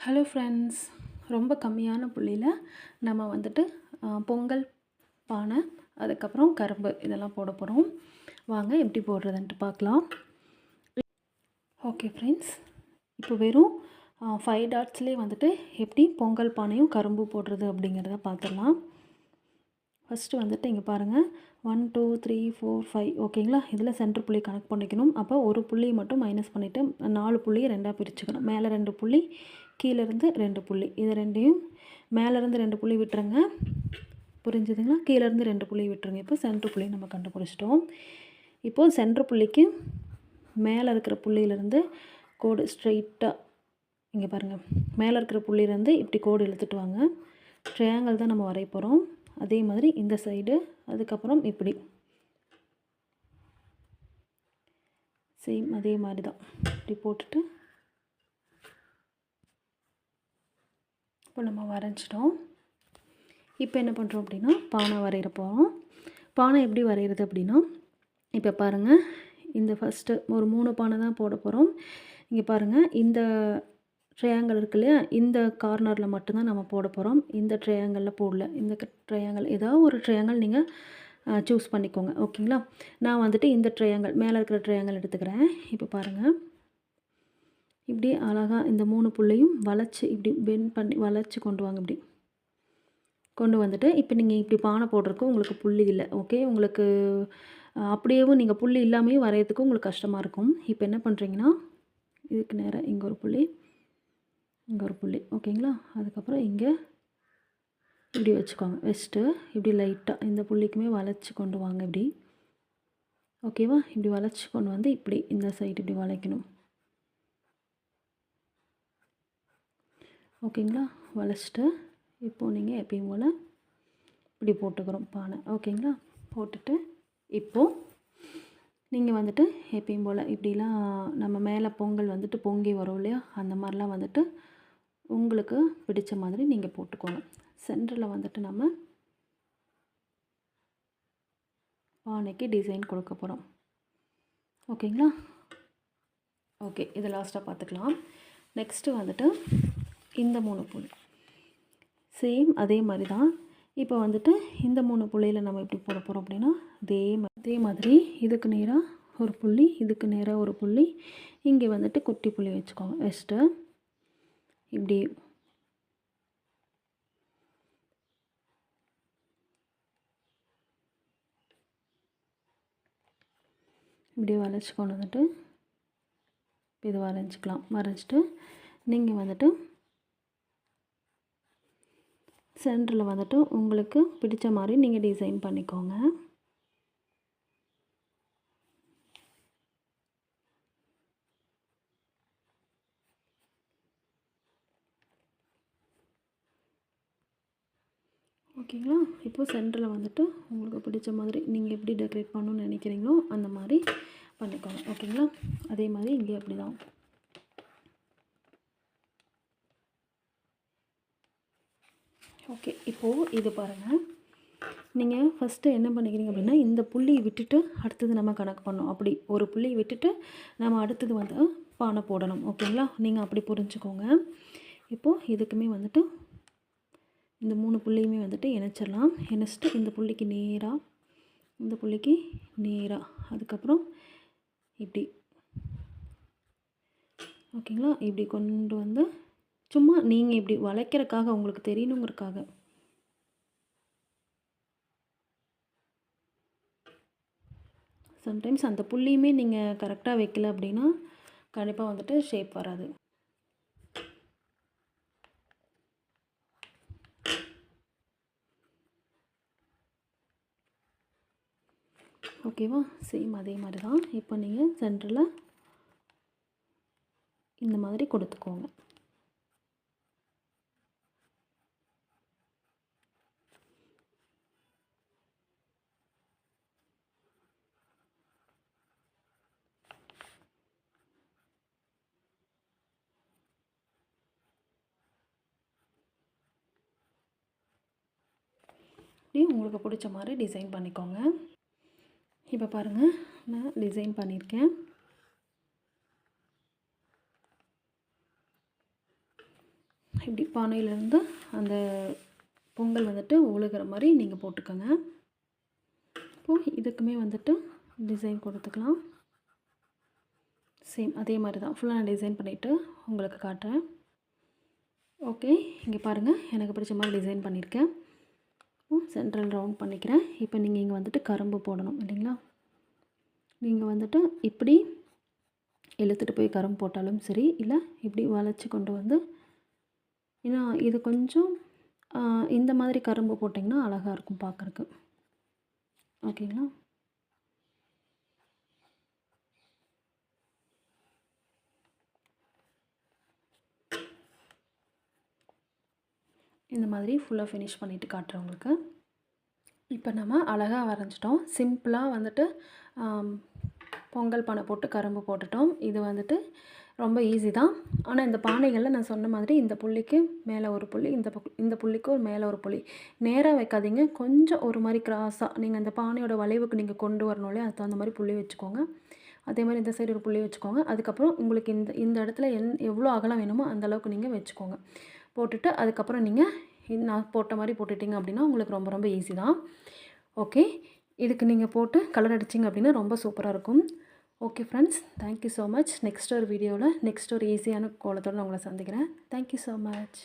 Hello friends ரொம்ப கம்மியான புள்ளியில் நம்ம வந்துட்டு பொங்கல் பானை அதுக்கப்புறம் கரும்பு இதெல்லாம் போட போகிறோம் வாங்க எப்படி போடுறதுன்ட்டு பார்க்கலாம். ஓகே ஃப்ரெண்ட்ஸ் இப்போ வெறும் ஃபைவ் டாட்ஸ்லேயே வந்துட்டு எப்படி பொங்கல் பானையும் கரும்பு போடுறது அப்படிங்கிறத பார்த்துடலாம். ஃபஸ்ட்டு வந்துட்டு இங்கே பாருங்கள் one two three four five ஓகேங்களா இதில் சென்டர் புள்ளி கனெக்ட் பண்ணிக்கணும். அப்போ ஒரு புள்ளி மட்டும் மைனஸ் பண்ணிவிட்டு நாலு புள்ளியை ரெண்டாக பிரிச்சுக்கணும். மேலே ரெண்டு புள்ளி கீழேருந்து ரெண்டு புள்ளி. இது ரெண்டையும் மேலேருந்து ரெண்டு புள்ளி விட்டுருங்க. புரிஞ்சுதுங்களா? கீழேருந்து ரெண்டு புள்ளி விட்டுருங்க. இப்போ சென்ட்ரு புள்ளி நம்ம கண்டுபிடிச்சிட்டோம். இப்போது சென்ட்ரு புள்ளிக்கு மேலே இருக்கிற புள்ளியிலேருந்து கோடு ஸ்ட்ரைட்டாக இங்கே பாருங்கள் மேலே இருக்கிற புள்ளியிலேருந்து இப்படி கோடு இழுத்துட்டு வாங்க. ட்ரையாங்கிள் தான் நம்ம வரைய போகிறோம் அதே மாதிரி இந்த சைடு அதுக்கப்புறம் இப்படி. சேம் அதே மாதிரி தான். இப்படி போட்டுட்டு இப்போ நம்ம வரைஞ்சிட்டோம். இப்போ என்ன பண்ணுறோம் அப்படின்னா பானை வரைகிற போகிறோம் பானை எப்படி வரைகிறது அப்படின்னா இப்போ பாருங்கள் இந்த ஃபஸ்ட்டு ஒரு மூணு பானை தான் போட போகிறோம் இங்கே பாருங்கள் இந்த ட்ரையாங்கிள் இருக்கு இல்லையா இந்த கார்னரில் மட்டும்தான் நம்ம போட போகிறோம் இந்த ட்ரையாங்கிளில் போடல இந்த ட்ரையாங்கிள் ஏதாவது ஒரு ட்ரையாங்கிள் நீங்கள் சூஸ் பண்ணிக்கோங்க. ஓகேங்களா? நான் வந்துட்டு இந்த ட்ரையாங்கிள் மேலே இருக்கிற ட்ரையாங்கிள் எடுத்துக்கிறேன். இப்போ பாருங்கள் இப்படி அழகாக இந்த மூணு புள்ளையும் வளைச்சி இப்படி பெண்ட் பண்ணி வளைச்சி கொண்டு வாங்க இப்படி. கொண்டு வந்துட்டு இப்போ நீங்கள் இப்படி பானை போடுறதுக்கு உங்களுக்கு புள்ளி இல்லை ஓகே உங்களுக்கு அப்படியேவும் நீங்கள் புள்ளி இல்லாமையும் வரையறதுக்கு உங்களுக்கு கஷ்டமாக இருக்கும். இப்போ என்ன பண்ணுறீங்கன்னா இதுக்கு நேராக இங்கே ஒரு புள்ளி இங்கே ஒரு புள்ளி ஓகேங்களா அதுக்கப்புறம் இங்கே இப்படி வச்சுக்கோங்க. வச்சுட்டு இப்படி லைட்டாக இந்த புள்ளிக்குமே வளைச்சி கொண்டு வாங்க இப்படி. ஓகேவா இப்படி வளைச்சி கொண்டு வந்து இப்படி இந்த சைடு இப்படி வளைக்கணும். ஓகேங்களா? வளைச்சிட்டு இப்போது நீங்கள் எப்பயும் போல் இப்படி போட்டுக்கிறோம் பானை. ஓகேங்களா? போட்டுட்டு இப்போது நீங்கள் வந்துட்டு எப்பயும் போல் இப்படிலாம் நம்ம மேலே பொங்கல் வந்துட்டு பொங்கி வரும் இல்லையா? அந்த மாதிரிலாம் வந்துட்டு உங்களுக்கு பிடிச்ச மாதிரி நீங்கள் போட்டுக்கோங்க. சென்டரில் வந்துட்டு நம்ம பானைக்கு டிசைன் கொடுக்க போகிறோம் ஓகேங்களா? ஓகே இது லாஸ்ட்டாக பார்த்துக்கலாம். நெக்ஸ்ட்டு வந்துட்டு இந்த மூணு புள்ளி. சேம் அதே மாதிரி தான் இப்போ வந்துட்டு இந்த மூணு புள்ளியில் நம்ம எப்படி போட போகிறோம் அப்படின்னா அதே அதே மாதிரி இதுக்கு நேராக ஒரு புள்ளி இதுக்கு நேராக ஒரு புள்ளி. இங்கே வந்துட்டு குட்டி புள்ளி வச்சுக்கோங்க. வச்சுட்டு இப்படி. இப்படி வளைச்சி கொண்டு வந்துட்டு இது வரைஞ்சிக்கலாம். வரைஞ்சிட்டு நீங்கள் வந்துட்டு சென்டரில் வந்துட்டு உங்களுக்கு பிடிச்ச மாதிரி நீங்கள் டிசைன் பண்ணிக்கோங்க. ஓகேங்களா? இப்போது சென்டரில் வந்துட்டு உங்களுக்கு பிடிச்ச மாதிரி நீங்கள் எப்படி டெக்கரேட் பண்ணணும்னு நினைக்கிறீங்களோ அந்த மாதிரி பண்ணிக்கோங்க. ஓகேங்களா? அதே மாதிரி இங்கே அப்படி தான் ஓகே இப்போது இது பாருங்கள் நீங்கள் ஃபஸ்ட்டு என்ன பண்ணிக்கிறீங்க அப்படின்னா இந்த புள்ளியை விட்டுட்டு அடுத்தது நம்ம கணக்கு பண்ணணும். அப்படி ஒரு புள்ளியை விட்டுட்டு நம்ம அடுத்தது வந்து பானை போடணும். ஓகேங்களா நீங்கள் அப்படி புரிஞ்சுக்கோங்க. இப்போது இதுக்குமே வந்துட்டு இந்த மூணு புள்ளியுமே வந்துட்டு இணைச்சிடலாம். இணைச்சிட்டு இந்த புள்ளிக்கு நேராக இந்த புள்ளிக்கு நேராக அதுக்கப்புறம் இப்படி. ஓகேங்களா இப்படி கொண்டு வந்து சும்மா நீங்கள் இப்படி வளைக்கிறக்காக உங்களுக்கு தெரியணுங்கிறதுக்காக. சம்டைம்ஸ் அந்த புள்ளியுமே நீங்கள் கரெக்டாக வைக்கல அப்படின்னா கண்டிப்பாக வந்துட்டு ஷேப் வராது. ஓகேவா சேம் அதே மாதிரி தான் இப்போ நீங்கள் சென்டரில் இந்த மாதிரி கொடுத்துக்கோங்க. இப்படி உங்களுக்கு பிடிச்ச மாதிரி டிசைன் பண்ணிக்கோங்க. இப்போ பாருங்கள் நான் டிசைன் பண்ணியிருக்கேன். இப்படி பானையிலேருந்து அந்த பொங்கல் வந்துட்டு ஒழுகிற மாதிரி நீங்கள் போட்டுக்கோங்க. இப்போது இதுக்குமே வந்துட்டு டிசைன் கொடுத்துக்கலாம். சேம் அதே மாதிரி தான். ஃபுல்லாக நான் டிசைன் பண்ணிவிட்டு உங்களுக்கு காட்டுறேன். ஓகே இங்கே பாருங்கள் எனக்கு பிடிச்ச மாதிரி டிசைன் பண்ணியிருக்கேன். சென்ட்ரல் ரவுண்ட் பண்ணிக்கிறேன். இப்போ நீங்கள் இங்கே வந்துட்டு கரும்பு போடணும் இல்லைங்களா? நீங்கள் வந்துட்டு இப்படி இழுத்துட்டு போய் கரும்பு போட்டாலும் சரி இல்லை இப்படி வளைச்சி கொண்டு வந்து ஏன்னா இது கொஞ்சம் இந்த மாதிரி கரும்பு போட்டிங்கன்னா அழகாக இருக்கும் பார்க்குறக்கு ஓகேங்களா? இந்த மாதிரி ஃபுல்லாக ஃபினிஷ் பண்ணிவிட்டு காட்டுறேன் உங்களுக்கு. இப்போ நம்ம அழகாக வரைஞ்சிட்டோம். சிம்பிளாக வந்துட்டு பொங்கல் பானை போட்டு கரும்பு போட்டுட்டோம். இது வந்துட்டு ரொம்ப ஈஸி தான். ஆனால் இந்த பானைகளில் நான் சொன்ன மாதிரி இந்த புள்ளிக்கு மேலே ஒரு புள்ளி இந்த பக்கம் இந்த புள்ளிக்கு ஒரு மேலே ஒரு புள்ளி. நேராக வைக்காதீங்க. கொஞ்சம் ஒரு மாதிரி கிராஸாக நீங்கள் அந்த பானையோட வளைவுக்கு நீங்கள் கொண்டு வரணும் இல்லையா? அதுக்கு தகுந்த மாதிரி புள்ளி வச்சுக்கோங்க. அதே மாதிரி இந்த சைடு ஒரு புள்ளி வச்சுக்கோங்க. அதுக்கப்புறம் உங்களுக்கு இந்த இந்த இடத்துல எந் எவ்வளோ அகலம் வேணுமோ அந்த அளவுக்கு நீங்கள் வச்சுக்கோங்க. போட்டுட்டு அதுக்கப்புறம் நீங்கள் நான் போட்ட மாதிரி போட்டுட்டீங்க அப்படின்னா உங்களுக்கு ரொம்ப ரொம்ப ஈஸி தான். ஓகே இதுக்கு நீங்கள் போட்டு கலர் அடிச்சிங்க அப்படின்னா ரொம்ப சூப்பராக இருக்கும். Okay friends thank you so much next ஒரு வீடியோவில் நெக்ஸ்ட் ஒரு ஈஸியான கோலத்தோடு நான் உங்களை சந்திக்கிறேன். Thank you so much